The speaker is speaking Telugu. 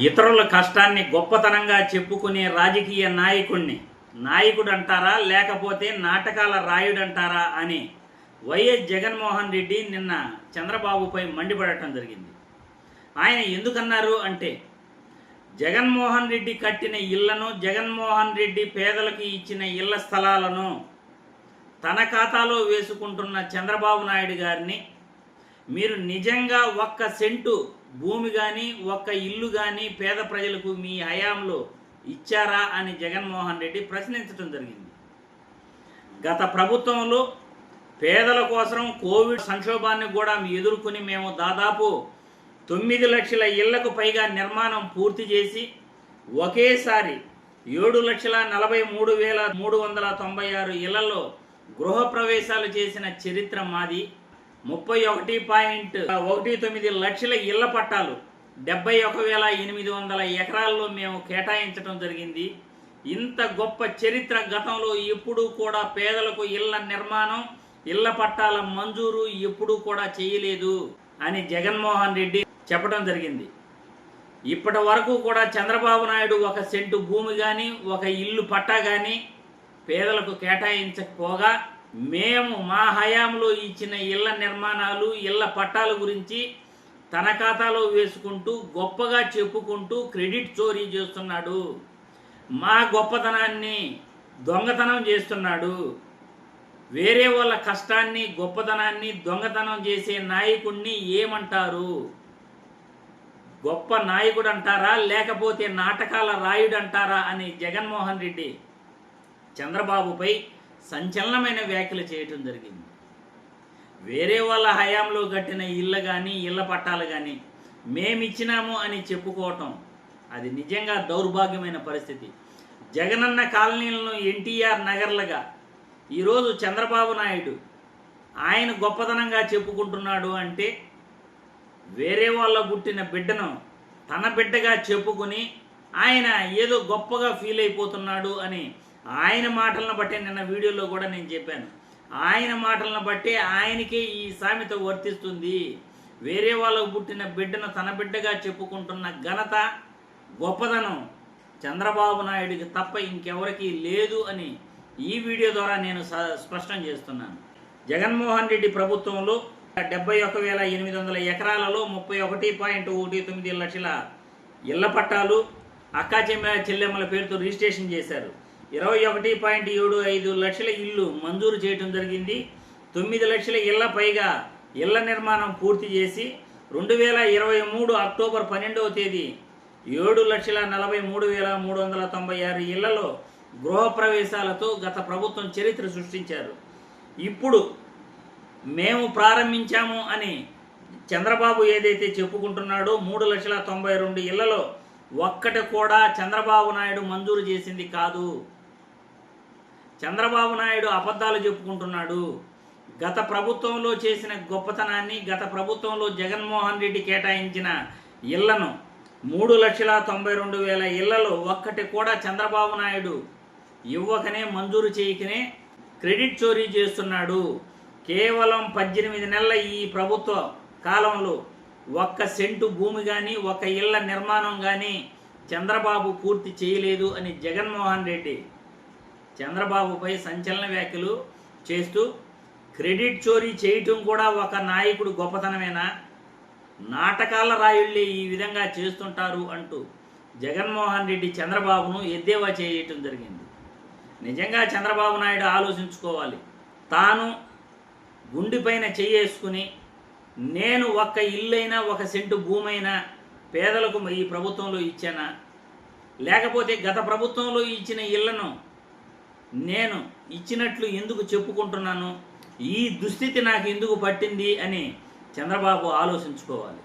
ఇతరుల కష్టాన్ని గొప్పతనంగా చెప్పుకునే రాజకీయ నాయకుణ్ణి. నాయకుడు అంటారా లేకపోతే నాటకాల రాయుడు అంటారా అని వైఎస్ జగన్మోహన్ రెడ్డి నిన్న చంద్రబాబుపై మండిపడటం జరిగింది. ఆయన ఎందుకన్నారు అంటే జగన్మోహన్ రెడ్డి కట్టిన ఇళ్ళను జగన్మోహన్ రెడ్డి పేదలకు ఇచ్చిన ఇళ్ళ స్థలాలను తన ఖాతాలో వేసుకుంటున్న చంద్రబాబు నాయుడు గారిని మీరు నిజంగా ఒక్క సెంటు భూమి కానీ ఒక్క ఇల్లు కానీ పేద ప్రజలకు మీ హయాంలో ఇచ్చారా అని జగన్మోహన్ రెడ్డి ప్రశ్నించడం జరిగింది. గత ప్రభుత్వంలో పేదల కోసం కోవిడ్ సంక్షోభాన్ని కూడా ఎదుర్కొని మేము దాదాపు తొమ్మిది లక్షల ఇళ్ళకు పైగా నిర్మాణం పూర్తి చేసి ఒకేసారి ఏడు లక్షల నలభై మూడు వేల మూడు వందల తొంభై ఆరు ఇళ్ళలో గృహప్రవేశాలు చేసిన చరిత్ర మాది. ముప్పై ఒకటి పాయింట్ ఒకటి తొమ్మిది లక్షల ఇళ్ళ పట్టాలు. డెబ్బై ఒక వేల ఎనిమిది వందల ఎకరాల్లో మేము కేటాయించడం జరిగింది. ఇంత గొప్ప చరిత్ర గతంలో ఎప్పుడూ కూడా పేదలకు ఇళ్ళ నిర్మాణం ఇళ్ళ పట్టాల మంజూరు ఎప్పుడూ కూడా చేయలేదు అని జగన్మోహన్ రెడ్డి చెప్పడం జరిగింది. ఇప్పటి వరకు కూడా చంద్రబాబు నాయుడు ఒక సెంటు భూమి కానీ ఒక ఇల్లు పట్టా కానీ పేదలకు కేటాయించకపోగా మేము మా హయాంలో ఇచ్చిన ఇళ్ళ నిర్మాణాలు ఇళ్ళ పట్టాల గురించి తన ఖాతాలో వేసుకుంటూ గొప్పగా చెప్పుకుంటూ క్రెడిట్ చోరీ చేస్తున్నాడు. మా గొప్పతనాన్ని దొంగతనం చేస్తున్నాడు. వేరే వాళ్ళ కష్టాన్ని గొప్పతనాన్ని దొంగతనం చేసే నాయకుణ్ణి ఏమంటారు? గొప్ప నాయకుడు అంటారా లేకపోతే నాటకాల రాయుడు అంటారా అని జగన్మోహన్ రెడ్డి చంద్రబాబుపై సంచలనమైన వ్యాఖ్యలు చేయటం జరిగింది. వేరే వాళ్ళ హయాంలో కట్టిన ఇళ్ళ కానీ ఇళ్ళ పట్టాలు కానీ మేమిచ్చినాము అని చెప్పుకోవటం అది నిజంగా దౌర్భాగ్యమైన పరిస్థితి. జగనన్న కాలనీలను ఎన్టీఆర్ నగర్లుగా ఈరోజు చంద్రబాబు నాయుడు ఆయన గొప్పతనంగా చెప్పుకుంటున్నాడు అంటే వేరే వాళ్ళ పుట్టిన బిడ్డను తన బిడ్డగా చెప్పుకుని ఆయన ఏదో గొప్పగా ఫీల్ అయిపోతున్నాడు అని ఆయన మాటలను బట్టే నిన్న వీడియోలో కూడా నేను చెప్పాను. ఆయన మాటలను బట్టే ఆయనకే ఈ సామెత వర్తిస్తుంది. వేరే వాళ్ళకు పుట్టిన బిడ్డను తన బిడ్డగా చెప్పుకుంటున్న ఘనత గొప్పదనం చంద్రబాబు నాయుడికి తప్ప ఇంకెవరికి లేదు అని ఈ వీడియో ద్వారా నేను స్పష్టం చేస్తున్నాను. జగన్మోహన్ రెడ్డి ప్రభుత్వంలో డెబ్బై ఒక వేల ఎనిమిది వందల ఎకరాలలో ముప్పై ఒకటి పాయింట్ ఒకటి తొమ్మిది లక్షల ఇళ్ళ పట్టాలు అక్కా చెల్లెమ్మల పేరుతో రిజిస్ట్రేషన్ చేశారు. ఇరవై ఒకటి పాయింట్ ఏడు ఐదు లక్షల ఇల్లు మంజూరు చేయడం జరిగింది. తొమ్మిది లక్షల ఇళ్ళ పైగా ఇళ్ళ నిర్మాణం పూర్తి చేసి రెండు వేల ఇరవై మూడు అక్టోబర్ పన్నెండవ తేదీ ఏడు లక్షల నలభై మూడు వేల మూడు వందల తొంభై ఆరు ఇళ్ళలో గృహప్రవేశాలతో గత ప్రభుత్వం చరిత్ర సృష్టించారు. ఇప్పుడు మేము ప్రారంభించాము అని చంద్రబాబు ఏదైతే చెప్పుకుంటున్నాడో మూడు లక్షల తొంభై రెండు ఇళ్ళలో ఒక్కటి కూడా చంద్రబాబు నాయుడు మంజూరు చేసింది కాదు. చంద్రబాబు నాయుడు అబద్ధాలు చెప్పుకుంటున్నాడు. గత ప్రభుత్వంలో చేసిన గొప్పతనాన్ని గత ప్రభుత్వంలో జగన్మోహన్ రెడ్డి కేటాయించిన ఇళ్ళను మూడు లక్షల తొంభై రెండు వేల ఇళ్ళలో ఒక్కటి కూడా చంద్రబాబు నాయుడు ఇవ్వకనే మంజూరు చేయకనే క్రెడిట్ చోరీ చేస్తున్నాడు. కేవలం పద్దెనిమిది నెలల ఈ ప్రభుత్వ కాలంలో ఒక్క సెంటు భూమి కానీ ఒక ఇళ్ళ నిర్మాణం కానీ చంద్రబాబు పూర్తి చేయలేదు అని జగన్మోహన్ రెడ్డి చంద్రబాబుపై సంచలన వ్యాఖ్యలు చేస్తూ క్రెడిట్ చోరీ చేయటం కూడా ఒక నాయకుడు గొప్పతనమేనా? నాటకాల రాయుళ్ళే ఈ విధంగా చేస్తుంటారు అంటూ జగన్మోహన్ రెడ్డి చంద్రబాబును ఎద్దేవా చేయటం జరిగింది. నిజంగా చంద్రబాబు నాయుడు ఆలోచించుకోవాలి. తాను గుండెపైన చేయేసుకుని నేను ఒక్క ఇల్లైనా ఒక సెంటు భూమైనా పేదలకు ఈ ప్రభుత్వంలో ఇచ్చానా? లేకపోతే గత ప్రభుత్వంలో ఇచ్చిన ఇళ్ళను నేను ఇచ్చినట్లు ఎందుకు చెప్పుకుంటున్నాను? ఈ దుస్థితి నాకు ఎందుకు పట్టింది? అని చంద్రబాబు ఆలోచించుకోవాలి.